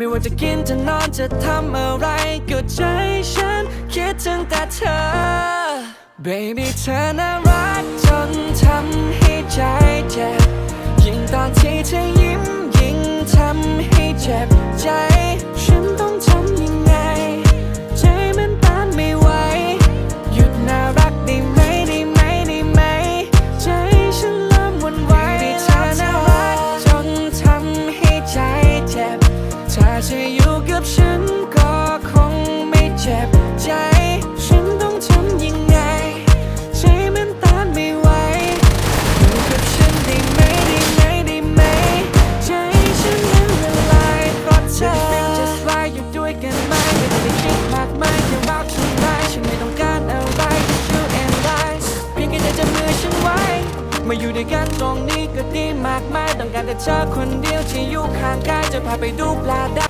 ไม่ว่าจะกินจะนอนจะทำอะไร ก็ใจฉันคิดถึงแต่เธอ Baby เธอน่ารัก ถ้าเธออยู่กับฉันก็คงไม่เจ็บใจ ฉันต้องทำยังไง ใจมันต้านไม่ไหวอยู่กับฉันได้ไหมได้ไหมได้ไหม ใจฉันนั้นละลายเพราะเธอ Just why อยู่ด้วยกันไหมไม่ต้องไปคิดมากมายแค่ว่าฉันได้ฉันไม่ต้องการอะไร Just you and I เพียงแค่เธอจับมือฉันไว้ มาอยู่ด้วยกันตรงนี้ก็ดีากมายต้องการแต่เธอคนเดียวที่อยู่ข้างกายจะพาไปดูปลาได้